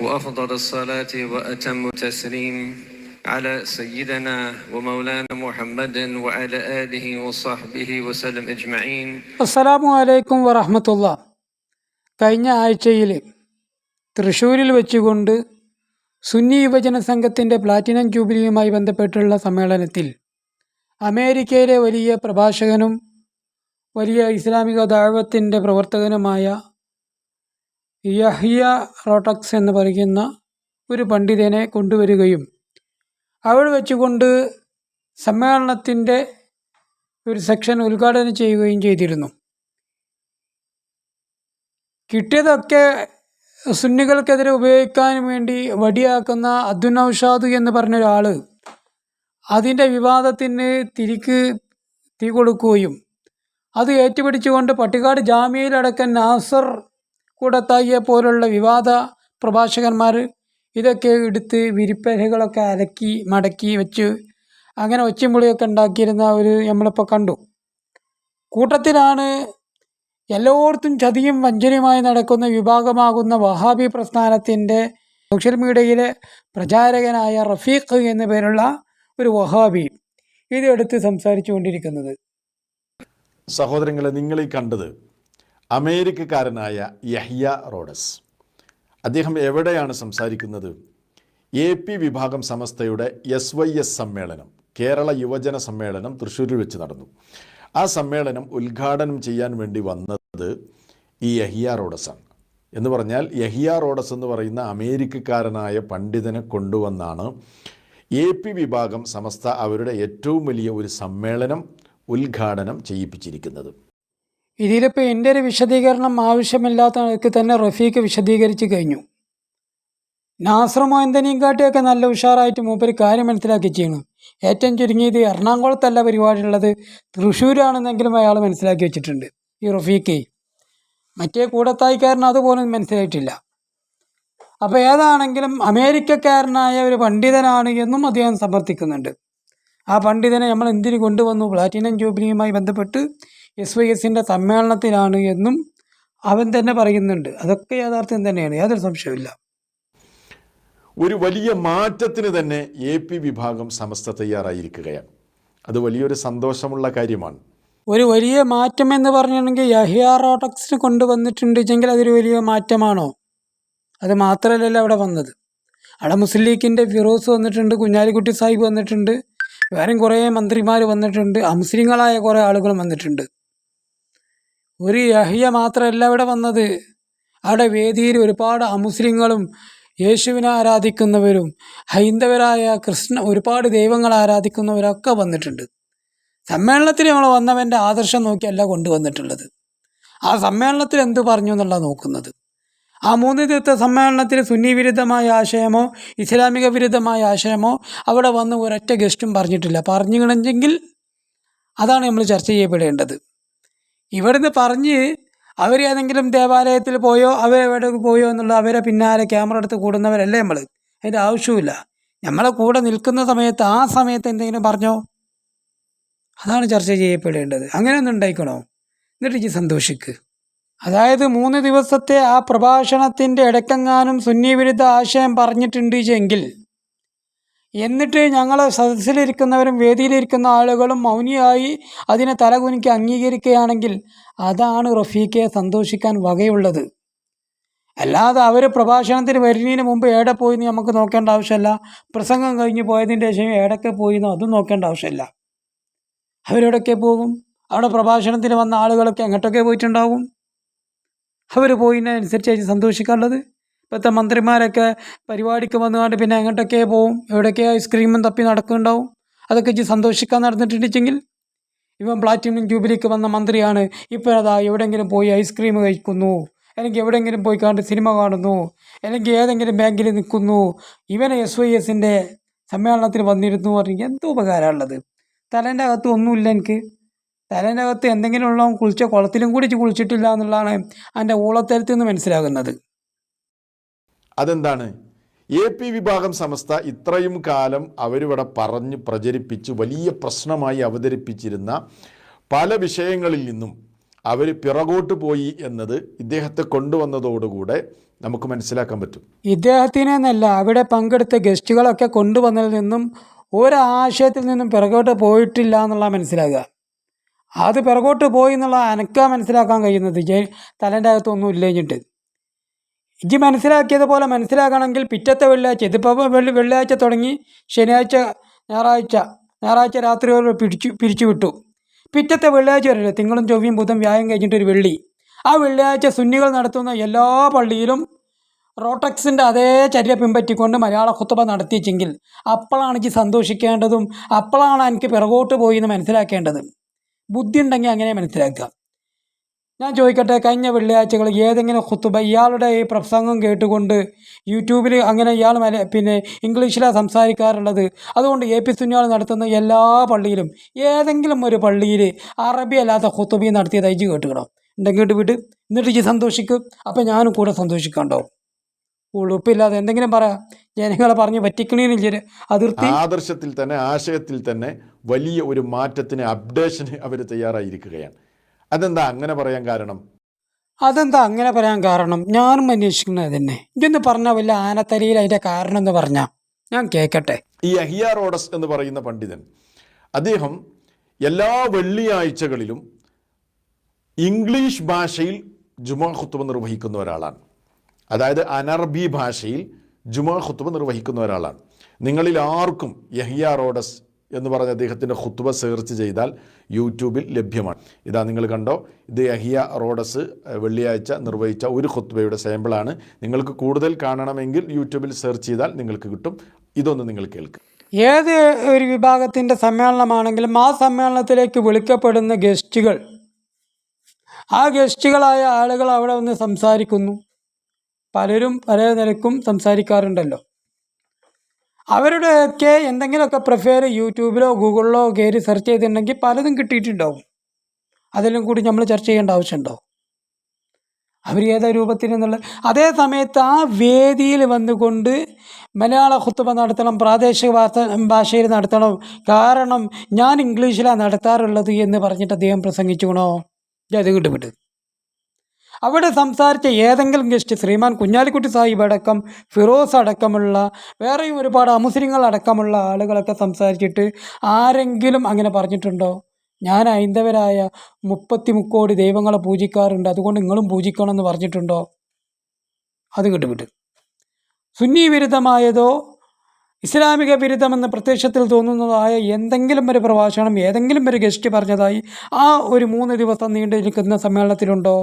وافضل الصلاه واتم التسليم على سيدنا ومولانا محمد وعلى اله وصحبه وسلم اجمعين അസ്സലാമു അലൈക്കും വറഹമത്തുള്ള കഴിഞ്ഞ ആഴ്ചയിൽ തൃശ്ശൂരിൽ വെച്ചുകൊണ്ട് സുന്നി യുവജന സംഘത്തിൻ്റെ പ്ലാറ്റിനം ജൂബിലിയുമായി ബന്ധപ്പെട്ടുള്ള സമ്മേളനത്തിൽ അമേരിക്കയിലെ വലിയ പ്രഭാഷകനും വലിയ ഇസ്ലാമിക ദാഴ്വത്തിൻ്റെ പ്രവർത്തകനുമായ യഹിയ റോട്ടക്സ് എന്ന് പറയുന്ന ഒരു പണ്ഡിതനെ കൊണ്ടുവരികയും അവിടെ വെച്ചുകൊണ്ട് സമ്മേളനത്തിന്റെ ഒരു സെക്ഷൻ ഉദ്ഘാടനം ചെയ്യുകയും ചെയ്തിരുന്നു. കിട്ടിയതൊക്കെ സുന്നികൾക്കെതിരെ ഉപയോഗിക്കാൻ വേണ്ടി വടിയാക്കുന്ന അബ്ദുൽ നൗഷാദ് എന്ന് പറഞ്ഞ ഒരാൾ അതിന്റെ വിവാദത്തിന് തിരിക്ക് തീ കൊടുക്കുകയും അത് ഏറ്റുപിടിച്ചുകൊണ്ട് പട്ടിക്കാട് ജാമ്യയിലടക്കം നാസർ കൂടത്തായിയെ പോലുള്ള വിവാദ പ്രഭാഷകന്മാർ ഇതൊക്കെ എടുത്ത് വിരിപ്പരകളൊക്കെ അലക്കി മടക്കി വെച്ച് അങ്ങനെ ഒച്ചമുളിയൊക്കെ ഉണ്ടാക്കിയിരുന്ന ഒരു നമ്മളിപ്പോൾ കണ്ടു. കൂട്ടത്തിലാണ് എല്ലായിടത്തും ചതിയും വഞ്ചനയുമായി നടക്കുന്ന വിഭാഗമാകുന്ന വഹാബി പ്രസ്ഥാനത്തിന്റെ സോഷ്യൽ മീഡിയയിലെ പ്രചാരകനായ റഫീഖ് എന്ന പേരുള്ള ഒരു വഹാബി ഇതെടുത്ത് സംസാരിച്ചു കൊണ്ടിരിക്കുന്നത് സഹോദരങ്ങളെ നിങ്ങൾ ഈ കണ്ടത് അമേരിക്കക്കാരനായ യഹ്യ റോഡസ്. അദ്ദേഹം എവിടെയാണ് സംസാരിക്കുന്നത്? എ പി വിഭാഗം സമസ്തയുടെ എസ് വൈ എസ് സമ്മേളനം കേരള യുവജന സമ്മേളനം തൃശ്ശൂരിൽ വെച്ച് നടന്നു. ആ സമ്മേളനം ഉദ്ഘാടനം ചെയ്യാൻ വേണ്ടി വന്നത് ഈ യഹിയ റോഡസാണ്. എന്ന് പറഞ്ഞാൽ യഹിയ റോഡസ് എന്ന് പറയുന്ന അമേരിക്കക്കാരനായ പണ്ഡിതനെ കൊണ്ടുവന്നാണ് എ പി വിഭാഗം സമസ്ത അവരുടെ ഏറ്റവും വലിയ ഒരു സമ്മേളനം ഉദ്ഘാടനം ചെയ്യിപ്പിച്ചിരിക്കുന്നത്. ഇതിലിപ്പോൾ എന്റെ ഒരു വിശദീകരണം ആവശ്യമില്ലാത്തവർക്ക് തന്നെ റഫീഖ് വിശദീകരിച്ച് കഴിഞ്ഞു. നാസർ കാട്ടിയൊക്കെ നല്ല ഉഷാറായിട്ട് മൂപ്പര് കാര്യം മനസ്സിലാക്കി ചെയ്യണം. ഏറ്റവും ചുരുങ്ങിയത് എറണാകുളത്തല്ല പരിപാടി ഉള്ളത് തൃശ്ശൂരാണെന്നെങ്കിലും അയാൾ മനസ്സിലാക്കി വെച്ചിട്ടുണ്ട്. ഈ റഫീഖെ. മറ്റേ കൂടത്തായിക്കാരൻ അതുപോലും മനസ്സിലായിട്ടില്ല. അപ്പോൾ ഏതാണെങ്കിലും അമേരിക്കക്കാരനായ ഒരു പണ്ഡിതനാണ് എന്നും അദ്ദേഹം സമർത്ഥിക്കുന്നുണ്ട്. ആ പണ്ഡിതനെ നമ്മൾ എന്തിനു കൊണ്ടുവന്നു? പ്ലാറ്റിനം ജൂബിലിയുമായി ബന്ധപ്പെട്ട് എസ് വൈ എസിന്റെ സമ്മേളനത്തിലാണ് എന്നും അവൻ തന്നെ പറയുന്നുണ്ട്. അതൊക്കെ യാഥാർത്ഥ്യം തന്നെയാണ്. യാതൊരു സംശയമില്ല ഒരു വലിയ മാറ്റത്തിന് തന്നെ എ പി വിഭാഗം സമസ്ത തയ്യാറായിരിക്കുകയാണ്. അത് വലിയൊരു സന്തോഷമുള്ള കാര്യമാണ്. ഒരു വലിയ മാറ്റം എന്ന് പറഞ്ഞിട്ടുണ്ടെങ്കിൽ യഹിയ റോട്ടക്സിന് കൊണ്ടുവന്നിട്ടുണ്ടെങ്കിൽ അതൊരു വലിയ മാറ്റമാണോ? അത് മാത്രമല്ലല്ലോ അവിടെ വന്നത്. അവിടെ മുസ്ലിം ലീഗിന്റെ ഫിറോസ് വന്നിട്ടുണ്ട് കുഞ്ഞാലിക്കുട്ടി സാഹിബ് വന്നിട്ടുണ്ട് വേറെയും കുറേ മന്ത്രിമാർ വന്നിട്ടുണ്ട് അമുസ്ലിങ്ങളായ കുറേ ആളുകൾ വന്നിട്ടുണ്ട്. ഒരു യഹിയ മാത്രമല്ല ഇവിടെ വന്നത്. അവിടെ വേദിയിൽ ഒരുപാട് അമുസ്ലിങ്ങളും യേശുവിനെ ആരാധിക്കുന്നവരും ഹൈന്ദവരായ കൃഷ്ണ ഒരുപാട് ദൈവങ്ങൾ ആരാധിക്കുന്നവരൊക്കെ വന്നിട്ടുണ്ട്. സമ്മേളനത്തിൽ നമ്മൾ വന്നവന്റെ ആദർശം നോക്കിയല്ല കൊണ്ടുവന്നിട്ടുള്ളത്. ആ സമ്മേളനത്തിൽ എന്ത് പറഞ്ഞു എന്നുള്ള നോക്കുന്നത്. ആ മൂന്ന് ദിവസത്തെ സമ്മേളനത്തിൽ സുന്നി വിരുദ്ധമായ ആശയമോ ഇസ്ലാമിക വിരുദ്ധമായ ആശയമോ അവിടെ വന്ന് ഒരൊറ്റ ഗസ്റ്റും പറഞ്ഞിട്ടില്ല. പറഞ്ഞു പറഞ്ഞിട്ടുണ്ടെങ്കിൽ അതാണ് നമ്മൾ ചർച്ച ചെയ്യപ്പെടേണ്ടത്. ഇവിടുന്ന് പറഞ്ഞ് അവർ ഏതെങ്കിലും ദേവാലയത്തിൽ പോയോ അവരെവിടെ പോയോ എന്നുള്ള അവരെ പിന്നാലെ ക്യാമറ എടുത്ത് കൂടുന്നവരല്ലേ നമ്മൾ അതിന്റെ ആവശ്യമില്ല നമ്മളെ കൂടെ നിൽക്കുന്ന സമയത്ത് ആ സമയത്ത് എന്തെങ്കിലും പറഞ്ഞോ? അതാണ് ചർച്ച ചെയ്യപ്പെടേണ്ടത്. അങ്ങനെ ഒന്നും ഉണ്ടായിക്കണോ? എന്നിട്ട് ഈ സന്തോഷിക്ക്. അതായത് മൂന്ന് ദിവസത്തെ ആ പ്രഭാഷണത്തിന്റെ ഇടക്കെങ്ങാനും സുന്നി വിരുദ്ധ ആശയം പറഞ്ഞിട്ടുണ്ട് എങ്കിൽ എന്നിട്ട് ഞങ്ങൾ സദസ്സിലിരിക്കുന്നവരും വേദിയിലിരിക്കുന്ന ആളുകളും മൗനിയായി അതിനെ തലകുനിക്ക് അംഗീകരിക്കുകയാണെങ്കിൽ അതാണ് റഫീഖെ സന്തോഷിക്കാൻ വകയുള്ളത്. അല്ലാതെ അവർ പ്രഭാഷണത്തിന് വരുന്നതിന് മുമ്പ് എവിടെ പോയി എന്ന് നമുക്ക് നോക്കേണ്ട ആവശ്യമില്ല. പ്രസംഗം കഴിഞ്ഞ് പോയതിന്റെ ശേഷം ഏടൊക്കെ പോയി എന്നോ അതും നോക്കേണ്ട ആവശ്യമില്ല. അവരെവിടൊക്കെ പോകും? അവിടെ പ്രഭാഷണത്തിന് വന്ന ആളുകളൊക്കെ എങ്ങോട്ടൊക്കെ പോയിട്ടുണ്ടാവും? അവർ പോയതിനനുസരിച്ചായിരിക്കും സന്തോഷിക്കാനുള്ളത്. ഇപ്പോഴത്തെ മന്ത്രിമാരൊക്കെ പരിപാടിക്ക് വന്നുകൊണ്ട് പിന്നെ എങ്ങോട്ടൊക്കെ പോവും? എവിടെയൊക്കെ ഐസ്ക്രീമും തപ്പി നടക്കുന്നുണ്ടാവും? അതൊക്കെ ഇച്ചിരി സന്തോഷിക്കാൻ നടന്നിട്ടുണ്ടെങ്കിൽ ഇവൻ പ്ലാറ്റിനം ജൂബിലിക്ക് വന്ന മന്ത്രിയാണ്. ഇപ്പോൾ അതാ എവിടെയെങ്കിലും പോയി ഐസ്ക്രീം കഴിക്കുന്നു. അല്ലെങ്കിൽ എവിടെയെങ്കിലും പോയി കണ്ട് സിനിമ കാണുന്നു. അല്ലെങ്കിൽ ഏതെങ്കിലും ബാങ്കിൽ നിൽക്കുന്നു. ഇവനെ എസ് വൈ എസിന്റെ സമ്മേളനത്തിൽ വന്നിരുന്നു പറഞ്ഞെങ്കിൽ എന്തോ ഉപകാരമുള്ളത്. തലേന്റെ അകത്ത് ഒന്നുമില്ല എനിക്ക്. തലേന്റെ അകത്ത് എന്തെങ്കിലും ഉള്ളവൻ കുളിച്ച കുളത്തിലും കൂടി കുളിച്ചിട്ടില്ല എന്നുള്ളതാണ് അതിന്റെ ഊളത്തരത്തിൽ നിന്ന് മനസ്സിലാകുന്നത്. അതെന്താണ്? എ പി വിഭാഗം സമസ്ത ഇത്രയും കാലം അവരിവിടെ പറഞ്ഞ് പ്രചരിപ്പിച്ച് വലിയ പ്രശ്നമായി അവതരിപ്പിച്ചിരുന്ന പല വിഷയങ്ങളിൽ നിന്നും അവർ പിറകോട്ട് പോയി എന്നത് ഇദ്ദേഹത്തെ കൊണ്ടുവന്നതോടുകൂടെ നമുക്ക് മനസ്സിലാക്കാൻ പറ്റും. ഇദ്ദേഹത്തിനെ അവിടെ പങ്കെടുത്ത ഗസ്റ്റുകളൊക്കെ കൊണ്ടുവന്നതിൽ നിന്നും ഒരാശയത്തിൽ നിന്നും പിറകോട്ട് പോയിട്ടില്ല എന്നുള്ള മനസ്സിലാകുക. അത് പിറകോട്ട് പോയി എന്നുള്ള അനക്കാൻ മനസ്സിലാക്കാൻ കഴിയുന്നത് തലേന്റെ അകത്തൊന്നും ഇല്ലഞ്ഞിട്ട് ഇജ്ജ് മനസ്സിലാക്കിയതുപോലെ മനസ്സിലാകണമെങ്കിൽ പിറ്റത്തെ വെള്ളിയാഴ്ച ഇതിപ്പോൾ വെള്ളി വെള്ളിയാഴ്ച തുടങ്ങി ശനിയാഴ്ച ഞായറാഴ്ച ഞായറാഴ്ച രാത്രി വരെ പിടിച്ചു പിരിച്ചു വിട്ടു. പിറ്റത്തെ വെള്ളിയാഴ്ച വരില്ല? തിങ്കളും ചൊവ്വയും ബുധം വ്യായം കഴിഞ്ഞിട്ട് ഒരു വെള്ളി. ആ വെള്ളിയാഴ്ച സുന്നികൾ നടത്തുന്ന എല്ലാ പള്ളിയിലും റോട്ടക്സിന്റെ അതേ ചര്യ പിൻപറ്റിക്കൊണ്ട് മലയാള കുത്തുബ നടത്തിച്ചെങ്കിൽ അപ്പോഴാണ് എനിക്ക് സന്തോഷിക്കേണ്ടതും അപ്പോഴാണ് എനിക്ക് പിറകോട്ട് പോയി എന്ന് മനസ്സിലാക്കേണ്ടത്. ബുദ്ധി ഉണ്ടെങ്കിൽ അങ്ങനെ മനസ്സിലാക്കുക. ഞാൻ ചോദിക്കട്ടെ കഴിഞ്ഞ വെള്ളിയാഴ്ചകൾ ഏതെങ്കിലും ഖുത്തുബ ഇയാളുടെ ഈ പ്രസംഗം കേട്ടുകൊണ്ട് യൂട്യൂബിൽ അങ്ങനെ ഇയാൾ മല പിന്നെ ഇംഗ്ലീഷിലാണ് സംസാരിക്കാറുള്ളത്. അതുകൊണ്ട് എ പി സുനിയാൾ നടത്തുന്ന എല്ലാ പള്ളിയിലും ഏതെങ്കിലും ഒരു പള്ളിയിൽ അറബി അല്ലാത്ത ഖുത്തുബി നടത്തിയത് അയച്ചു കേട്ടുകണം ഉണ്ടെങ്കിൽ വിട്ട് എന്നിട്ട് ഈ സന്തോഷിക്കും. അപ്പം ഞാനും കൂടെ സന്തോഷിക്കണ്ടോ? ഉളുപ്പില്ലാതെ എന്തെങ്കിലും പറയാം ജനങ്ങളെ പറഞ്ഞ് പറ്റിക്കണേന്നില്ല അതിർത്തി. ആദർശത്തിൽ തന്നെ ആശയത്തിൽ തന്നെ വലിയ ഒരു മാറ്റത്തിന് അപ്ഡേഷന് അവർ തയ്യാറായിരിക്കുകയാണ്. അതെന്താ അങ്ങനെ പറയാൻ കാരണം? അതെന്താ അങ്ങനെ പറയാൻ കാരണം? ഞാനും അന്വേഷിക്കുന്നത് തന്നെ ഇതൊന്ന് പറഞ്ഞ വല്ല ആനത്തലയിൽ അതിന്റെ കാരണം എന്ന് പറഞ്ഞാൽ ഞാൻ കേക്കട്ടെ. ഈ അഹിയ റോഡസ് എന്ന് പറയുന്ന പണ്ഡിതൻ അദ്ദേഹം എല്ലാ വെള്ളിയാഴ്ചകളിലും ഇംഗ്ലീഷ് ഭാഷയിൽ ജുമാ ഖുത്തുബ നിർവഹിക്കുന്ന ഒരാളാണ്. അതായത് അനർബി ഭാഷയിൽ ജുമാ ഖുത്തുബ നിർവഹിക്കുന്ന ഒരാളാണ്. നിങ്ങളിൽ ആർക്കും യഹിയ റോഡസ് എന്ന് പറഞ്ഞ അദ്ദേഹത്തിന്റെ ഹുത്തുബ സെർച്ച് ചെയ്താൽ യൂട്യൂബിൽ ലഭ്യമാണ്. ഇതാ നിങ്ങൾ കണ്ടോ ഇത് അഹിയ റോഡസ് വെള്ളിയാഴ്ച നിർവഹിച്ച ഒരു ഹുത്തുബയുടെ സാമ്പിളാണ് നിങ്ങൾക്ക് കൂടുതൽ കാണണമെങ്കിൽ യൂട്യൂബിൽ സെർച്ച് ചെയ്താൽ നിങ്ങൾക്ക് കിട്ടും. ഇതൊന്ന് നിങ്ങൾ കേൾക്കും. ഏത് ഒരു വിഭാഗത്തിന്റെ സമ്മേളനമാണെങ്കിലും ആ സമ്മേളനത്തിലേക്ക് വിളിക്കപ്പെടുന്ന ഗസ്റ്റുകൾ ആ ഗസ്റ്റുകളായ ആളുകൾ അവിടെ വന്ന് സംസാരിക്കുന്നു. പലരും പല നിലക്കും സംസാരിക്കാറുണ്ടല്ലോ. അവരുടെയൊക്കെ എന്തെങ്കിലുമൊക്കെ പ്രിഫെയർ യൂട്യൂബിലോ ഗൂഗിളിലോ കയറി സെർച്ച് ചെയ്തിട്ടുണ്ടെങ്കിൽ പലതും കിട്ടിയിട്ടുണ്ടാവും. അതിലും കൂടി നമ്മൾ ചർച്ച ചെയ്യേണ്ട ആവശ്യമുണ്ടോ? അവർ ഏതാ രൂപത്തിൽ എന്നുള്ള അതേ സമയത്ത് ആ വേദിയിൽ വന്നുകൊണ്ട് മലയാള കുത്തുമ നടത്തണം പ്രാദേശിക ഭാഷ ഭാഷയിൽ നടത്തണം. കാരണം ഞാൻ ഇംഗ്ലീഷിലാണ് നടത്താറുള്ളത് എന്ന് പറഞ്ഞിട്ട് അദ്ദേഹം പ്രസംഗിച്ചുകണോ അത് കിട്ടും വിട്ട് അവിടെ സംസാരിച്ച ഏതെങ്കിലും ഗസ്റ്റ് ശ്രീമാൻ കുഞ്ഞാലിക്കുട്ടി സാഹിബ് അടക്കം ഫിറോസ് അടക്കമുള്ള വേറെയും ഒരുപാട് അമുസ്ലിങ്ങൾ അടക്കമുള്ള ആളുകളൊക്കെ സംസാരിച്ചിട്ട് ആരെങ്കിലും അങ്ങനെ പറഞ്ഞിട്ടുണ്ടോ? ഞാൻ ഹൈന്ദവരായ മുപ്പത്തി മുക്കോടി ദൈവങ്ങളെ പൂജിക്കാറുണ്ട്. അതുകൊണ്ട് നിങ്ങളും പൂജിക്കണം എന്ന് പറഞ്ഞിട്ടുണ്ടോ? അത് കിട്ടുവിട്ട് സുന്നി വിരുദ്ധമായതോ ഇസ്ലാമിക വിരുദ്ധമെന്ന് പ്രത്യക്ഷത്തിൽ തോന്നുന്നതായ എന്തെങ്കിലും ഒരു പ്രഭാഷണം ഏതെങ്കിലും ഒരു ഗസ്റ്റ് പറഞ്ഞതായി ആ ഒരു മൂന്ന് ദിവസം നീണ്ടു നിൽക്കുന്ന സമ്മേളനത്തിലുണ്ടോ?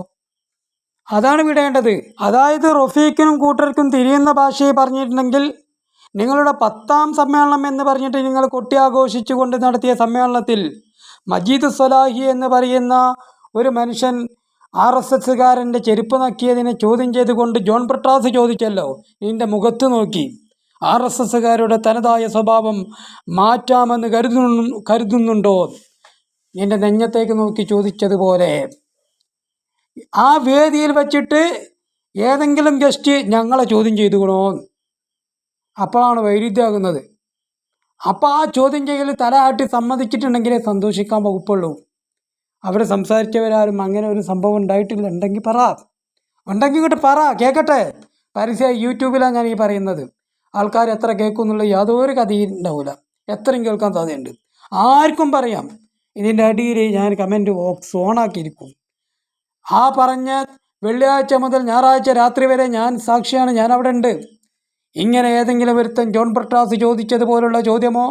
അതാണ് വിടേണ്ടത്. അതായത് റഫീഖിനും കൂട്ടർക്കും തിരിയുന്ന ഭാഷയെ പറഞ്ഞിട്ടുണ്ടെങ്കിൽ നിങ്ങളുടെ പത്താം സമ്മേളനം എന്ന് പറഞ്ഞിട്ട് നിങ്ങൾ കൊട്ടിയാഘോഷിച്ചുകൊണ്ട് നടത്തിയ സമ്മേളനത്തിൽ മജീദ് സ്വലാഹി എന്ന് പറയുന്ന ഒരു മനുഷ്യൻ ആർ എസ് എസ്സുകാരന്റെ ചെരുപ്പ് നക്കിയതിനെ ചോദ്യം ചെയ്തുകൊണ്ട് ജോൺ പ്രട്ടാസ് ചോദിച്ചല്ലോ നിന്റെ മുഖത്ത് നോക്കി. ആർ എസ് എസ്സുകാരുടെ തനതായ സ്വഭാവം മാറ്റാമെന്ന് കരുതുന്നു കരുതുന്നുണ്ടോ? നിന്റെ നെഞ്ഞത്തേക്ക് നോക്കി ചോദിച്ചതുപോലെ. ആ വേദിയിൽ വച്ചിട്ട് ഏതെങ്കിലും ഗസ്റ്റ് ഞങ്ങളെ ചോദ്യം ചെയ്തുകൊണോ അപ്പോഴാണ് വൈരുദ്ധ്യമാകുന്നത് അപ്പോൾ ആ ചോദ്യം ചെയ്യൽ തല ആട്ടി സമ്മതിച്ചിട്ടുണ്ടെങ്കിലേ സന്തോഷിക്കാൻ വകുപ്പുള്ളൂ. അവിടെ സംസാരിച്ചവരാരും അങ്ങനെ ഒരു സംഭവം ഉണ്ടായിട്ടില്ല. ഉണ്ടെങ്കിൽ പറ. ഉണ്ടെങ്കിൽ ഇങ്ങോട്ട് പറ. കേൾക്കട്ടെ പരസ്യ യൂട്യൂബിലാണ് ഞാൻ ഈ പറയുന്നത്. ആൾക്കാർ എത്ര കേൾക്കും എന്നുള്ള യാതൊരു കഥയും ഉണ്ടാവില്ല എത്രയും കേൾക്കാൻ സാധ്യതയുണ്ട്. ആർക്കും പറയാം. ഇതിന്റെ അടിയിൽ ഞാൻ കമന്റ് ബോക്സ് ഓണാക്കിയിരിക്കും. ആ പറഞ്ഞ വെള്ളിയാഴ്ച മുതൽ ഞായറാഴ്ച രാത്രി വരെ ഞാൻ സാക്ഷിയാണ് ഞാൻ അവിടെ ഉണ്ട്. ഇങ്ങനെ ഏതെങ്കിലും ഒരുത്തൻ ജോൺ ബ്രിട്ടാസ് ചോദിച്ചതുപോലുള്ള ചോദ്യമോ?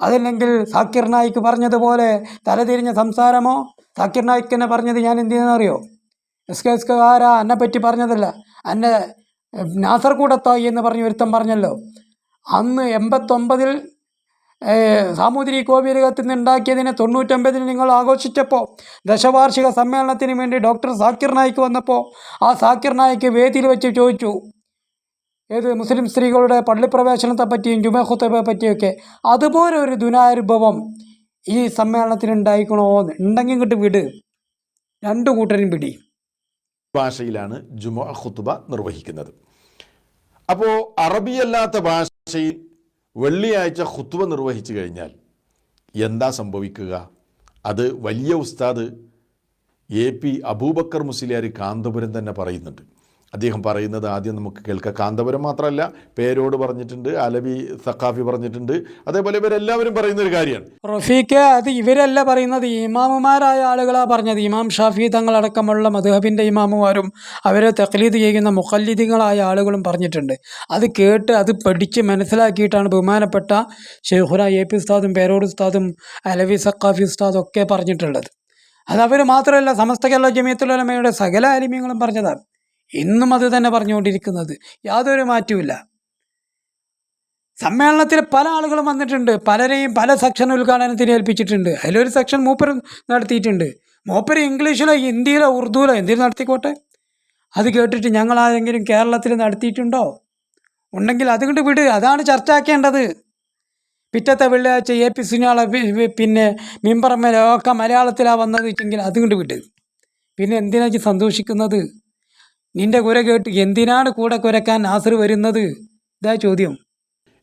അതല്ലെങ്കിൽ സാക്കിർ നായിക്ക് പറഞ്ഞതുപോലെ തലതിരിഞ്ഞ സംസാരമോ? സാക്കിർ നായിക്ക് എന്നെ പറഞ്ഞത് ഞാൻ എന്ത് ചെയ്യുന്നറിയോ എസ് കെ എസ് കെ ആരാ? എന്നെ പറ്റി പറഞ്ഞതല്ല. എന്നെ നാസർകൂടത്തായി എന്ന് പറഞ്ഞ് ഒരുത്തൻ പറഞ്ഞല്ലോ. അന്ന് എൺപത്തൊമ്പതിൽ സാമൂതിരി കോവിലകത്തിൽ നിന്ന് ഉണ്ടാക്കിയതിനെ തൊണ്ണൂറ്റൊമ്പതിൽ നിങ്ങൾ ആഘോഷിച്ചപ്പോൾ ദശവാർഷിക സമ്മേളനത്തിന് വേണ്ടി ഡോക്ടർ സാക്കിർ നായിക്ക് വന്നപ്പോൾ ആ സാക്കിർ നായിക്ക് വേദിയിൽ വെച്ച് ചോദിച്ചു ഏത് മുസ്ലിം സ്ത്രീകളുടെ പള്ളിപ്രവേശനത്തെ പറ്റിയും ജുമഹുത്തബെ പറ്റിയൊക്കെ അതുപോലെ ഒരു ദുനാനുഭവം ഈ സമ്മേളനത്തിന് ഉണ്ടായിക്കണോ ഉണ്ടെങ്കിൽ ഇങ്ങോട്ട് വിട്. രണ്ടു കൂട്ടരും പിടി. ഭാഷയിലാണ് ജുമ ഖുത്തുബ നിർവഹിക്കുന്നത്. അപ്പോൾ അറബിയല്ലാത്ത ഭാഷയിൽ വെള്ളിയാഴ്ച ഹുത്തുവ നിർവഹിച്ചു കഴിഞ്ഞാൽ എന്താ സംഭവിക്കുക? അത് വലിയ ഉസ്താദ് എ പി അബൂബക്കർ മുസ്ലിയാർ കാന്തപുരം തന്നെ പറയുന്നുണ്ട്. അദ്ദേഹം പറയുന്നത് ആദ്യം നമുക്ക് കേൾക്കാം. കാന്തപുരം മാത്രമല്ല പേരോട് പറഞ്ഞിട്ടുണ്ട് അലവി സഖാഫി പറഞ്ഞിട്ടുണ്ട്. അതേപോലെ ഇവരെല്ലാവരും പറയുന്ന ഒരു കാര്യമാണ്. റഫീഖ് അത് ഇവരല്ല പറയുന്നത്. ഇമാമുമാരായ ആളുകളാ പറഞ്ഞത്. ഇമാം ഷാഫി തങ്ങളടക്കമുള്ള മധുഹബിന്റെ ഇമാമുമാരും അവരെ തക്ലീദ് ചെയ്യുന്ന മുഖല്ലിദികളായ ആളുകളും പറഞ്ഞിട്ടുണ്ട്. അത് കേട്ട് അത് പഠിച്ച് മനസ്സിലാക്കിയിട്ടാണ് ബഹുമാനപ്പെട്ട ഷെയ്ഖുന എ പി ഉസ്താദും പേരോട് ഉസ്താദും അലവി സഖാഫി ഉസ്താദും ഒക്കെ പറഞ്ഞിട്ടുള്ളത്. അത് അവർ മാത്രമല്ല സമസ്ത കേരള ജമിയത്തുലമയുടെ സകല അലിമ്യങ്ങളും പറഞ്ഞതാണ്. ഇന്നും അത് തന്നെ പറഞ്ഞുകൊണ്ടിരിക്കുന്നത്. യാതൊരു മാറ്റവുമില്ല. സമ്മേളനത്തിൽ പല ആളുകളും വന്നിട്ടുണ്ട്. പലരെയും പല സെക്ഷൻ ഉദ്ഘാടനത്തിന് ഏൽപ്പിച്ചിട്ടുണ്ട്. അതിലൊരു സെക്ഷൻ മൂപ്പർ നടത്തിയിട്ടുണ്ട്. മൂപ്പർ ഇംഗ്ലീഷിലോ ഹിന്ദിയിലോ ഉറുദുവിലോ എന്തിനും നടത്തിക്കോട്ടെ? അത് കേട്ടിട്ട് ഞങ്ങൾ ആരെങ്കിലും കേരളത്തിൽ നടത്തിയിട്ടുണ്ടോ? ഉണ്ടെങ്കിൽ അതുകൊണ്ട് വിട്. അതാണ് ചർച്ചയാക്കേണ്ടത്. പിറ്റത്തെ വെള്ളിയാഴ്ച എ പി സുനിയാളെ പിന്നെ മിമ്പറമ്മയിലൊക്കെ മലയാളത്തിലാണ് വന്നത് വെച്ചെങ്കിൽ അതുകൊണ്ട് വിട്. പിന്നെ എന്തിനാ സന്തോഷിക്കുന്നത്? നിന്റെ കുര കേട്ട് എന്തിനാണ് കൂടെ കുരക്കാൻ നാസർ വരുന്നത്? ഇതാ ചോദ്യം.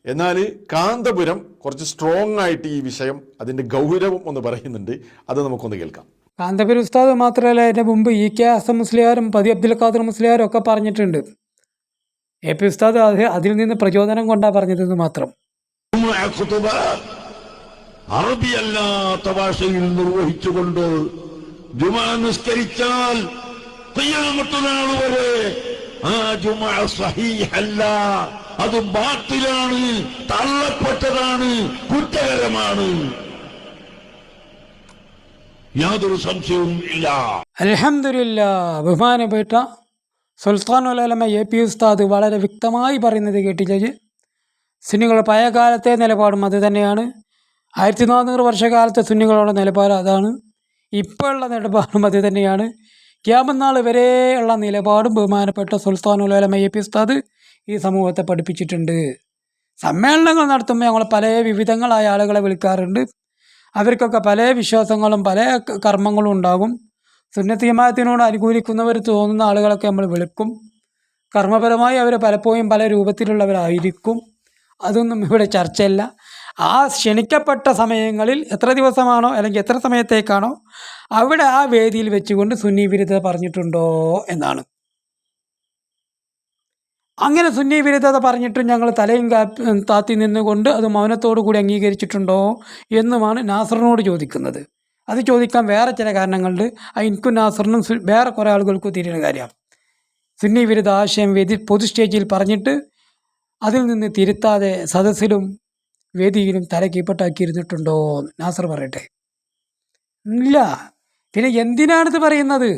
എന്നാൽ കാന്തപുരം കുറച്ച് സ്ട്രോങ് ആയിട്ട് ഈ വിഷയം അതിന്റെ ഗൗരവം ഒന്ന് പറയുന്നുണ്ട്. അത് നമുക്കൊന്ന് കേൾക്കാം. കാന്തപുരം ഉസ്താദ് മാത്രമല്ല എന്റെ മുമ്പ് ഇ കെ ഹസൻ മുസ്ലിയാരും പതി അബ്ദുൽ ഖാദർ മുസ്ലിയാരും ഒക്കെ പറഞ്ഞിട്ടുണ്ട്. എ പി ഉസ്താദ് അത് അതിൽ നിന്ന് പ്രചോദനം കൊണ്ടാണ് പറഞ്ഞതെന്ന് മാത്രം. അറബിയല്ലാത്ത ഭാഷയിൽ നിർവഹിച്ചുകൊണ്ട് ജുമാ നിസ്കരിച്ചാൽ വരെ ആ ജുമ സഹീഹല്ല. അത് ബാത്തിലാണ് തള്ളപ്പെട്ടതാണ് കുറ്റകരമാണ്. യാതൊരു സംശയവും ഇല്ല. അലഹമില്ല ബഹുമാനപ്പെട്ട സുൽത്താൻ ഉലമ എ പി ഉസ്താദ് വളരെ വ്യക്തമായി പറയുന്നത് കേട്ടില്ലേ പഴയ കാലത്തെ നിലപാടും അത് തന്നെയാണ്. ആയിരത്തി നാനൂറ് വർഷകാലത്തെ സുന്നികളുടെ നിലപാട് അതാണ്. ഇപ്പോഴുള്ള നിലപാടും അത് തന്നെയാണ്. ക്യാമനാൾ വരെയുള്ള നിലപാടും ബഹുമാനപ്പെട്ട സുൽത്താൻ ഉലമ എ പി ഉസ്താദ് ഈ സമൂഹത്തെ പഠിപ്പിച്ചിട്ടുണ്ട്. സമ്മേളനങ്ങൾ നടത്തുമ്പോൾ ഞങ്ങൾ പല വിവിധങ്ങളായ ആളുകളെ വിളിക്കാറുണ്ട്. അവർക്കൊക്കെ പല വിശ്വാസങ്ങളും പല കർമ്മങ്ങളും ഉണ്ടാകും. സുന്നത്തിയമാനത്തിനോട് അനുകൂലിക്കുന്നവർ തോന്നുന്ന ആളുകളൊക്കെ നമ്മൾ വിളിക്കും. കർമ്മപരമായി അവർ പലപ്പോഴും പല രൂപത്തിലുള്ളവരായിരിക്കും. അതൊന്നും ഇവിടെ ചർച്ചയല്ല. ആ ക്ഷണിക്കപ്പെട്ട സമയങ്ങളിൽ എത്ര ദിവസമാണോ അല്ലെങ്കിൽ എത്ര സമയത്തേക്കാണോ അവിടെ ആ വേദിയിൽ വെച്ചുകൊണ്ട് സുന്നി വിരുദ്ധത പറഞ്ഞിട്ടുണ്ടോ എന്നാണ്. അങ്ങനെ സുന്നി വിരുദ്ധത പറഞ്ഞിട്ട് ഞങ്ങൾ തലയും താത്തി നിന്നുകൊണ്ട് അത് മൗനത്തോടു കൂടി അംഗീകരിച്ചിട്ടുണ്ടോ എന്നുമാണ് നാസറിനോട് ചോദിക്കുന്നത്. അത് ചോദിക്കാൻ വേറെ ചില കാരണങ്ങളുണ്ട്. ആ എനിക്കും നാസറിനും വേറെ കുറേ ആളുകൾക്കും തിരിയുന്ന കാര്യമാണ് സുന്നി വിരുദ്ധ ആശയം വേദി പൊതു സ്റ്റേജിൽ പറഞ്ഞിട്ട് അതിൽ നിന്ന് തിരുത്താതെ സദസ്സിലും വേദിയിലും തല കീപ്പട്ടാക്കിയിരുന്നിട്ടുണ്ടോ നാസർ പറയട്ടെ. ഇല്ല. പിന്നെ എന്തിനാണിത് പറയുന്നത്?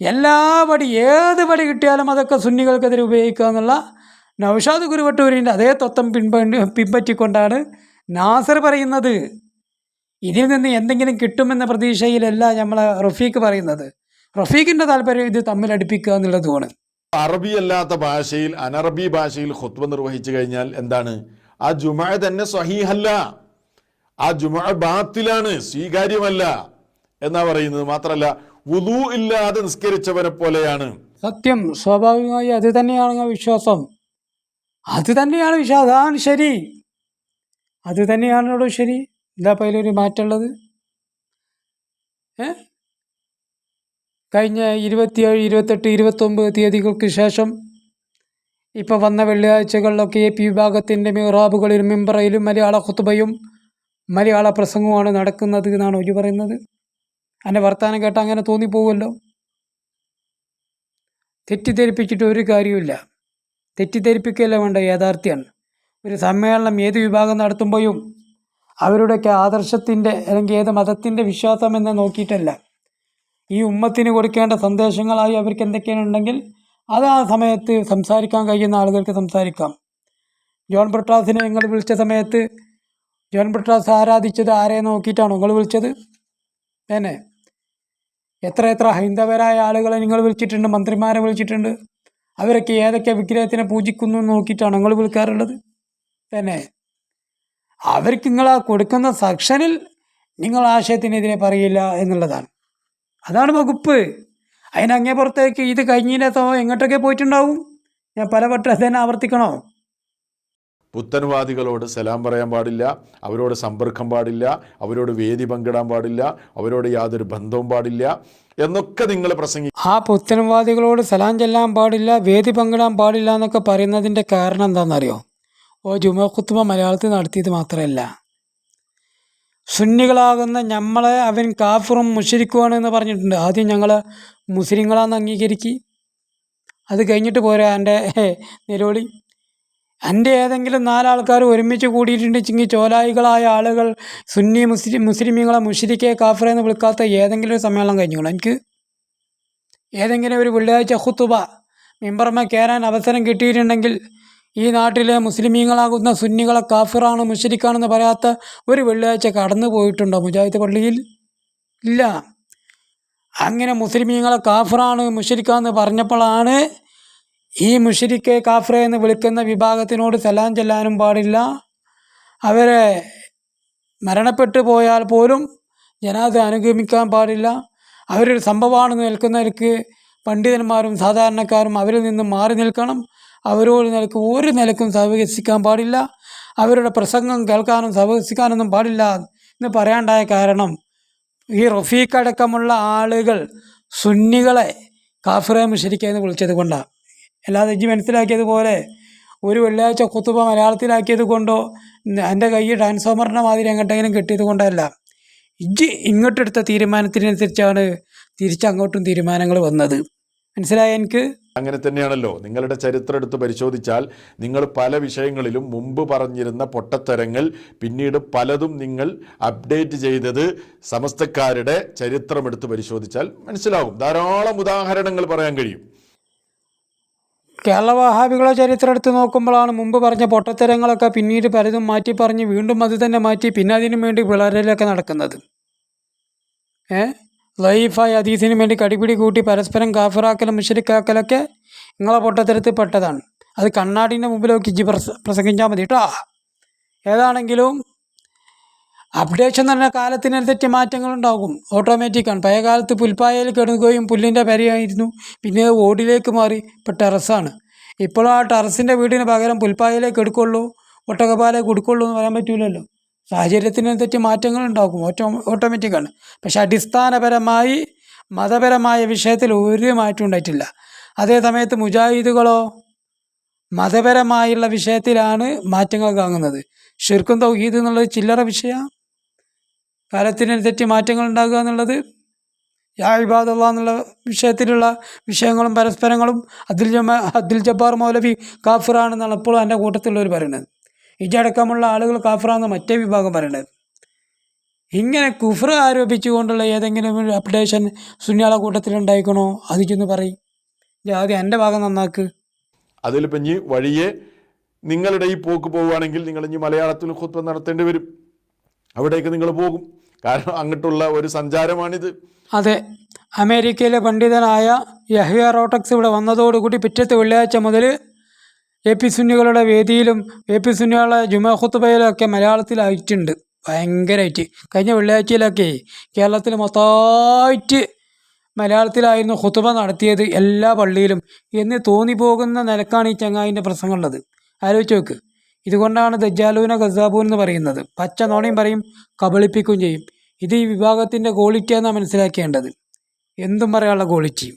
എല്ലാ പടി ഏത് പടി കിട്ടിയാലും അതൊക്കെ സുന്നികൾക്കെതിരെ ഉപയോഗിക്കുക എന്നുള്ള നൗഷാദ് ഗുരുവട്ടൂരിന്റെ അതേ തത്വം പിൻപ പിൻപറ്റിക്കൊണ്ടാണ് നാസർ പറയുന്നത്. ഇതിൽ നിന്ന് എന്തെങ്കിലും കിട്ടുമെന്ന പ്രതീക്ഷയിലല്ല നമ്മളെ റഫീഖ് പറയുന്നത്. റഫീഖിന്റെ താല്പര്യം ഇത് തമ്മിൽ അടുപ്പിക്കുക എന്നുള്ളതുമാണ്. അറബി അല്ലാത്ത ഭാഷയിൽ അനറബി ഭാഷയിൽ ഹുത്വ നിർവഹിച്ചു കഴിഞ്ഞാൽ എന്താണ്? ആ ജുമ തന്നെ സഹീഹല്ല. ആ ജുമ ബാത്തിലാണ് സ്വീകാര്യമല്ല എന്നാ പറയുന്നത്. മാത്രല്ല വുതു ഇല്ലാതെ നിസ്കരിച്ചവനെ പോലെയാണ്. സത്യം സ്വാഭാവികമായി അത് തന്നെയാണ് വിശ്വാസം. അത് തന്നെയാണ് വിശ്വാസം അതാണ് ശരി. അത് തന്നെയാണല്ലോ ശരി. എന്താ ഇപ്പം അതിലൊരു മാറ്റമുള്ളത്? ഏ? കഴിഞ്ഞ ഇരുപത്തിയേഴ് ഇരുപത്തെട്ട് ഇരുപത്തൊമ്പത് തീയതികൾക്ക് ശേഷം ഇപ്പോൾ വന്ന വെള്ളിയാഴ്ചകളിലൊക്കെ എ പി വിഭാഗത്തിന്റെ മിറാബുകളിലും മിമ്പറയിലും മലയാള കുത്തുബയും മലയാള പ്രസംഗവുമാണ് നടക്കുന്നത് എന്നാണ് ഒരു പറയുന്നത്. എന്റെ വർത്തമാനം കേട്ടാൽ അങ്ങനെ തോന്നിപ്പോകുമല്ലോ. തെറ്റിദ്ധരിപ്പിച്ചിട്ട് ഒരു കാര്യമില്ല തെറ്റിദ്ധരിപ്പിക്കുകയല്ല വേണ്ട യാഥാർത്ഥ്യമാണ്. ഒരു സമ്മേളനം ഏത് വിഭാഗം നടത്തുമ്പോഴും അവരുടെയൊക്കെ ആദർശത്തിന്റെ അല്ലെങ്കിൽ ഏത് മതത്തിന്റെ വിശ്വാസം എന്ന് നോക്കിയിട്ടല്ല. ഈ ഉമ്മത്തിന് കൊടുക്കേണ്ട സന്ദേശങ്ങളായി അവർക്ക് എന്തൊക്കെയാണുണ്ടെങ്കിൽ അത് ആ സമയത്ത് സംസാരിക്കാൻ കഴിയുന്ന ആളുകൾക്ക് സംസാരിക്കാം. ജോൺ ബ്രിട്ടാസിനെ നിങ്ങൾ വിളിച്ച സമയത്ത് ജോൺ ബ്രിട്ടാസ് ആരാധിച്ചത് ആരെ നോക്കിയിട്ടാണോ നിങ്ങൾ വിളിച്ചത്? തന്നെ എത്ര എത്ര ഹൈന്ദവരായ ആളുകളെ നിങ്ങൾ വിളിച്ചിട്ടുണ്ട് മന്ത്രിമാരെ വിളിച്ചിട്ടുണ്ട്. അവരൊക്കെ ഏതൊക്കെ വിഗ്രഹത്തിനെ പൂജിക്കുന്നു നോക്കിയിട്ടാണ് നിങ്ങൾ വിളിക്കാറുള്ളത്? തന്നെ അവർക്ക് നിങ്ങൾ ആ കൊടുക്കുന്ന സെക്ഷനിൽ നിങ്ങൾ ആശയത്തിനെതിരെ പറയില്ല എന്നുള്ളതാണ്. അതാണ് വകുപ്പ്. അതിനങ്ങേ പുറത്തേക്ക് ഇത് കഴിഞ്ഞതിനകത്തോ എങ്ങോട്ടൊക്കെ പോയിട്ടുണ്ടാവും? ഞാൻ പലവട്ടം തന്നെ ആവർത്തിക്കണോ? പുത്തൻവാദികളോട് സലാം പറയാൻ പാടില്ല അവരോട് സമ്പർക്കം പാടില്ല അവരോട് വേദി പങ്കിടാൻ പാടില്ല അവരോട് യാതൊരു ബന്ധവും പാടില്ല എന്നൊക്കെ നിങ്ങൾ പ്രസംഗി ആ പുത്തൻവാദികളോട് സലാം ചെല്ലാൻ പാടില്ല വേദി പങ്കിടാൻ പാടില്ല എന്നൊക്കെ പറയുന്നതിന്റെ കാരണം എന്താണെന്നറിയോ? ഓ ജുമ കുത്തുമ മലയാളത്തിൽ നടത്തിയത് മാത്രമല്ല. സുന്നികളാകുന്ന ഞമ്മളെ അവൻ കാഫറും മുഷരിക്കുവാണ് എന്ന് പറഞ്ഞിട്ടുണ്ട്. ആദ്യം ഞങ്ങൾ മുസ്ലിങ്ങളാന്ന് അംഗീകരിക്കി. അത് കഴിഞ്ഞിട്ട് പോരാ എന്റെ നിരോളി. എന്റെ ഏതെങ്കിലും നാലാൾക്കാർ ഒരുമിച്ച് കൂടിയിട്ടുണ്ടെങ്കിൽ ചോലായികളായ ആളുകൾ സുന്നി മുസ്ലിം മുസ്ലിമീങ്ങളെ മുഷരിക്കെ കാഫറെ എന്ന് വിളിക്കാത്ത ഏതെങ്കിലും ഒരു സമ്മേളനം കഴിഞ്ഞോളൂ എനിക്ക് ഏതെങ്കിലും ഒരു വെള്ളിയാഴ്ച ഹുത്തുബ മിമ്പർമ കയറാൻ അവസരം കിട്ടിയിട്ടുണ്ടെങ്കിൽ ഈ നാട്ടിലെ മുസ്ലിമീങ്ങളാകുന്ന സുന്നികളെ കാഫിറാണ് മുഷരിക്കാണെന്ന് പറയാത്ത ഒരു വെള്ളിയാഴ്ച കടന്നു പോയിട്ടുണ്ടോ മുജാഹിദ് പള്ളിയിൽ? ഇല്ല. അങ്ങനെ മുസ്ലിമീങ്ങളെ കാഫിറാണ് മുഷരിക്കാന്ന് പറഞ്ഞപ്പോഴാണ് ഈ മുഷരിക്കെ കാഫിറെ എന്ന് വിളിക്കുന്ന വിഭാഗത്തിനോട് സലാം ചെല്ലാനും പാടില്ല. അവരെ മരണപ്പെട്ടു പോയാൽ പോലും ജനാദ അനുഗമിക്കാൻ പാടില്ല. അവരൊരു സംഭവമാണെന്ന് നിൽക്കുന്നവർക്ക് പണ്ഡിതന്മാരും സാധാരണക്കാരും അവരിൽ നിന്ന് മാറി നിൽക്കണം. അവരോട് നിലയ്ക്ക് ഒരു നിലക്കും സഹവസിക്കാൻ പാടില്ല. അവരുടെ പ്രസംഗം കേൾക്കാനും സഹവസിക്കാനൊന്നും പാടില്ല എന്ന് പറയാണ്ടായ കാരണം ഈ റഫീഖ് അടക്കമുള്ള ആളുകൾ സുന്നികളെ കാഫിറെ മുഷരിക്ക എന്ന് വിളിച്ചത് കൊണ്ടാണ് അല്ലാതെ ഇജ്ജ് മനസ്സിലാക്കിയതുപോലെ ഒരു വെള്ളിയാഴ്ച കുത്തുബ മലയാളത്തിലാക്കിയത് കൊണ്ടോ എന്റെ കൈ ട്രാൻസ്ഫോമറിന്റെ മാതിരി എങ്ങോട്ടെങ്കിലും കിട്ടിയത് കൊണ്ടല്ല ഇജ്ജ് ഇങ്ങോട്ടെടുത്ത തീരുമാനത്തിനനുസരിച്ചാണ് തിരിച്ചങ്ങോട്ടും തീരുമാനങ്ങൾ വന്നത്. മനസ്സിലായ എനിക്ക്? അങ്ങനെ തന്നെയാണല്ലോ. നിങ്ങളുടെ ചരിത്രം എടുത്ത് പരിശോധിച്ചാൽ നിങ്ങൾ പല വിഷയങ്ങളിലും മുമ്പ് പറഞ്ഞിരുന്ന പൊട്ടത്തരങ്ങൾ പിന്നീട് പലതും നിങ്ങൾ അപ്ഡേറ്റ് ചെയ്തത് സമസ്തക്കാരുടെ ചരിത്രം എടുത്ത് പരിശോധിച്ചാൽ മനസ്സിലാകും. ധാരാളം ഉദാഹരണങ്ങൾ പറയാൻ കഴിയും. കേരള വഹാബികളെ ചരിത്രം എടുത്ത് നോക്കുമ്പോഴാണ് മുമ്പ് പറഞ്ഞ പൊട്ടത്തരങ്ങളൊക്കെ പിന്നീട് പലതും മാറ്റി പറഞ്ഞ് വീണ്ടും അത് തന്നെ മാറ്റി പിന്നെ അതിനു വേണ്ടി വിളരലൊക്കെ നടക്കുന്നത്. ഏ? ലൈഫായ ഹദീസിന് വേണ്ടി കടിപിടി കൂട്ടി പരസ്പരം കാഫറാക്കലും മുഷരിക്കാക്കലൊക്കെ നിങ്ങളെ പൊട്ടത്തരത്തിൽ പെട്ടതാണ്. അത് കണ്ണാടിന്റെ മുമ്പിൽ നോക്കി പ്രസ പ്രസംഗിച്ചാൽ മതി കേട്ടോ ഏതാണെങ്കിലും അപ്ഡേഷൻ തന്നെ കാലത്തിനനുസരിച്ച് മാറ്റങ്ങളുണ്ടാകും. ഓട്ടോമാറ്റിക്കാണ് പഴയ കാലത്ത് പുൽപ്പായയിൽ കിടക്കുകയും പുല്ലിന്റെ പരിയായിരുന്നു. പിന്നെ ഓടിലേക്ക് മാറി ഇപ്പോൾ ടെറസാണ് ഇപ്പോൾ ആ ടെറസിന്റെ വീടിന് പകരം പുൽപ്പായയിലേക്ക് എടുക്കുള്ളൂ ഒട്ടകപ്പാലേ കൊടുക്കുള്ളൂ എന്ന് പറയാൻ പറ്റില്ലല്ലോ സാഹചര്യത്തിനനുസരിച്ച് ഉണ്ടാക്കും ഓട്ടോ ഓട്ടോമാറ്റിക്കാണ്. പക്ഷെ അടിസ്ഥാനപരമായി മതപരമായ വിഷയത്തിൽ ഒരു മാറ്റം ഉണ്ടായിട്ടില്ല. അതേ സമയത്ത് മുജാഹിദുകളോ മതപരമായുള്ള വിഷയത്തിലാണ് മാറ്റങ്ങൾ കാണുന്നത് ഷിർക്കും തൗഹീദ് എന്നുള്ളത് ചില്ലറ വിഷയമാണ്. കാലത്തിനനുസരിച്ച് മാറ്റങ്ങൾ ഉണ്ടാകുക എന്നുള്ളത് യാ എന്നുള്ള വിഷയത്തിലുള്ള വിഷയങ്ങളും പരസ്പരങ്ങളും അബ്ദുൽ ജമാ അബ്ദുൽ ജബ്ബാർ മൗലവി കാഫിറാണെന്നാണ് എപ്പോഴും എന്റെ കൂട്ടത്തിലുള്ളവർ പറയുന്നത്. ഇജടക്കമുള്ള ആളുകൾ കാഫറാന്ന് മറ്റേ വിഭാഗം പറയണത്. ഇങ്ങനെ കുഫർ ആരോപിച്ചുകൊണ്ടുള്ള ഏതെങ്കിലും ഒരു അപ്ഡേഷൻ സുന്യാള കൂട്ടത്തിൽ ഉണ്ടായിക്കണോ? അത് ചെന്ന് പറയും ആദ്യം എന്റെ ഭാഗം നന്നാക്ക്. അതിലിപ്പം ഇനി വഴിയെ നിങ്ങളുടെ ഈ പോക്ക് പോവുകയാണെങ്കിൽ നിങ്ങൾ ഇനി മലയാളത്തിൽ ഖുത്ബ നടത്തേണ്ടി വരും. അവിടേക്ക് നിങ്ങൾ പോകും. കാരണം അങ്ങോട്ടുള്ള ഒരു സഞ്ചാരമാണിത്. അതെ അമേരിക്കയിലെ പണ്ഡിതനായ യഹ്യ റോട്ടക്സ് ഇവിടെ വന്നതോടുകൂടി പിറ്റത്തെ വെള്ളിയാഴ്ച മുതൽ എ പി സുന്നികളുടെ വേദിയിലും എ പി സുന്നികളുടെ ജുമാ ഖുത്തുബയിലൊക്കെ മലയാളത്തിലായിട്ടുണ്ട്. ഭയങ്കരമായിട്ട് കഴിഞ്ഞ വെള്ളിയാഴ്ചയിലൊക്കെ കേരളത്തിൽ മൊത്തമായിട്ട് മലയാളത്തിലായിരുന്നു ഖുത്തുബ നടത്തിയത് എല്ലാ പള്ളിയിലും. എന്ന് തോന്നിപ്പോകുന്ന നിലക്കാണ് ഈ ചങ്ങായിന്റെ പ്രസംഗമുള്ളത്. ആലോചിച്ച് നോക്ക്. ഇതുകൊണ്ടാണ് ദജ്ജാലൂന ഗസാബൂൻ എന്ന് പറയുന്നത്. പച്ച നോണയും പറയും കബളിപ്പിക്കുകയും ചെയ്യും. ഇത് ഈ വിഭാഗത്തിന്റെ ക്വാളിറ്റിയാണെന്നാണ് മനസ്സിലാക്കേണ്ടത്. എന്തും പറയാനുള്ള ക്വാളിറ്റി.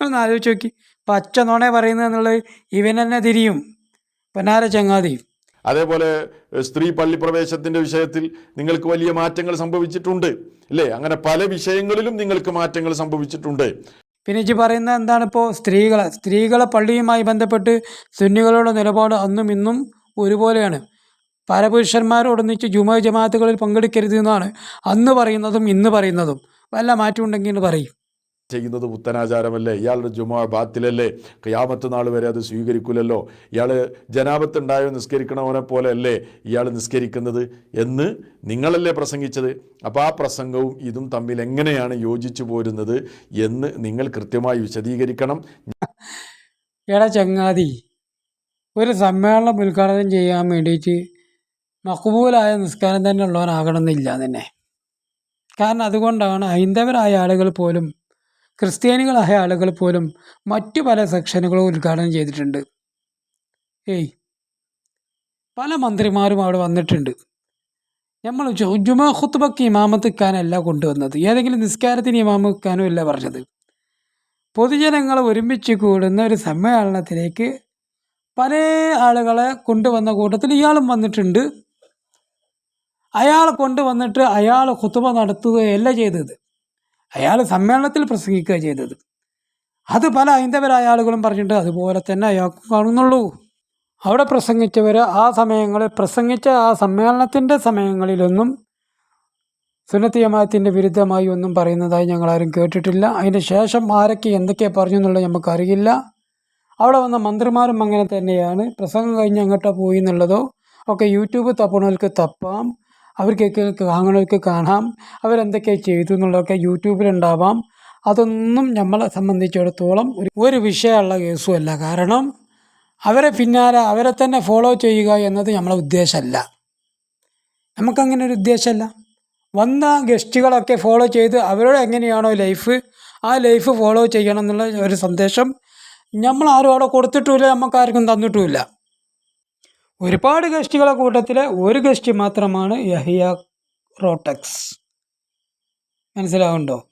ഒന്ന് ആലോചിച്ച് നോക്കി. പച്ച നോണേ പറയുന്നത് എന്നുള്ളത് ഇവൻ തന്നെ തിരിയും. പൊന്നാര ചങ്ങാതി. അതേപോലെ സ്ത്രീ പള്ളി പ്രവേശത്തിന്റെ വിഷയത്തിൽ നിങ്ങൾക്ക് വലിയ മാറ്റങ്ങൾ സംഭവിച്ചിട്ടുണ്ട്. അല്ലേ അങ്ങനെ പല വിഷയങ്ങളിലും നിങ്ങൾക്ക് മാറ്റങ്ങൾ സംഭവിച്ചിട്ടുണ്ട്. പിന്നെ ഇച്ചി പറയുന്നത് എന്താണ് ഇപ്പോൾ സ്ത്രീകളെ സ്ത്രീകളെ പള്ളിയുമായി ബന്ധപ്പെട്ട് സുന്നികളുടെ നിലപാട് അന്നും ഇന്നും ഒരുപോലെയാണ്. പരപുരുഷന്മാരോടൊന്നിച്ച് ജുമാ ജമാഅത്തുകളിൽ പങ്കെടുക്കരുത് എന്നാണ് അന്ന് പറയുന്നതും ഇന്ന് പറയുന്നതും. വല്ല മാറ്റമുണ്ടെങ്കിൽ പറയും. ചെയ്യുന്നത് പുത്തനാചാരമല്ലേ? ഇയാളുടെ ജുമാ ബാത്തിലല്ലേ? ക്യാമത്ത് നാൾ വരെ അത് സ്വീകരിക്കില്ലല്ലോ ഇയാൾ ജനാപത്തുണ്ടായോ നിസ്കരിക്കണവനെ പോലെ അല്ലേ ഇയാൾ നിസ്കരിക്കുന്നത് എന്ന് നിങ്ങളല്ലേ പ്രസംഗിച്ചത്? അപ്പോൾ ആ പ്രസംഗവും ഇതും തമ്മിൽ എങ്ങനെയാണ് യോജിച്ചു പോരുന്നത് എന്ന് നിങ്ങൾ കൃത്യമായി വിശദീകരിക്കണം. എടാ ചങ്ങാതി ഒരു സമ്മേളനം ഉദ്ഘാടനം ചെയ്യാൻ വേണ്ടിയിട്ട് മക്ബൂലായ നിസ്കാരം തന്നെ ഉള്ളവനാകണമെന്നില്ല തന്നെ കാരണം അതുകൊണ്ടാണ് ഹൈന്ദവരായ ആളുകൾ പോലും ക്രിസ്ത്യാനികളായ ആളുകൾ പോലും മറ്റു പല സെക്ഷനുകളും ഉദ്ഘാടനം ചെയ്തിട്ടുണ്ട്. ഏയ് പല മന്ത്രിമാരും അവിടെ വന്നിട്ടുണ്ട്. നമ്മൾ ജുമാ ഖുത്ബക്ക് ഇമാമത്ത് ഖാനല്ല കൊണ്ടുവന്നത്. ഏതെങ്കിലും നിസ്കാരത്തിന് ഇമാമ ഖാനും അല്ല പറഞ്ഞത്. പൊതുജനങ്ങൾ ഒരുമിച്ച് കൂടുന്ന ഒരു സമ്മേളനത്തിലേക്ക് പല ആളുകളെ കൊണ്ടുവന്ന കൂട്ടത്തിൽ ഇയാളും വന്നിട്ടുണ്ട്. അയാളെ കൊണ്ടുവന്നിട്ട് അയാൾ കുത്തുമ നടത്തുകയല്ല ചെയ്തത്. അയാൾ സമ്മേളനത്തിൽ പ്രസംഗിക്കുക ചെയ്തത്. അത് പല ഹൈന്ദവരായ ആളുകളും പറഞ്ഞിട്ട് അതുപോലെ തന്നെ അയാൾക്ക് കാണുന്നുള്ളൂ. അവിടെ പ്രസംഗിച്ചവർ ആ സമയങ്ങളിൽ പ്രസംഗിച്ച ആ സമ്മേളനത്തിന്റെ സമയങ്ങളിലൊന്നും സുന്നത്ത് വിരുദ്ധമായി ഒന്നും പറയുന്നതായി ഞങ്ങൾ ആരും കേട്ടിട്ടില്ല. അതിന് ശേഷം ആരൊക്കെ എന്തൊക്കെ പറഞ്ഞു എന്നുള്ളത് നമുക്കറിയില്ല. അവിടെ വന്ന മന്ത്രിമാരും അങ്ങനെ തന്നെയാണ്. പ്രസംഗം കഴിഞ്ഞ് അങ്ങോട്ട് പോയി എന്നുള്ളതോ ഒക്കെ യൂട്യൂബ് തപ്പണവർക്ക് തപ്പാം. അവർക്കൊക്കെ കാണുന്നവർക്ക് കാണാം. അവരെന്തൊക്കെ ചെയ്തു എന്നുള്ളതൊക്കെ യൂട്യൂബിലുണ്ടാവാം. അതൊന്നും നമ്മളെ സംബന്ധിച്ചിടത്തോളം ഒരു വിഷയമുള്ള കേസുമല്ല. കാരണം അവരെ പിന്നാലെ അവരെ തന്നെ ഫോളോ ചെയ്യുക എന്നത് നമ്മളെ ഉദ്ദേശമല്ല. നമുക്കങ്ങനെ ഒരു ഉദ്ദേശമല്ല. വന്ന ഗസ്റ്റുകളൊക്കെ ഫോളോ ചെയ്ത് അവരോട് എങ്ങനെയാണോ ലൈഫ് ആ ലൈഫ് ഫോളോ ചെയ്യണം എന്നുള്ള ഒരു സന്ദേശം നമ്മൾ ആരും അവിടെ കൊടുത്തിട്ടുമില്ല നമുക്കാർക്കും തന്നിട്ടുമില്ല. ഒരുപാട് ഗസ്റ്റുകളെ കൂട്ടത്തിലെ ഒരു ഗസ്റ്റ് മാത്രമാണ് യഹിയ റോട്ടക്സ്. മനസ്സിലാവുന്നുണ്ടോ?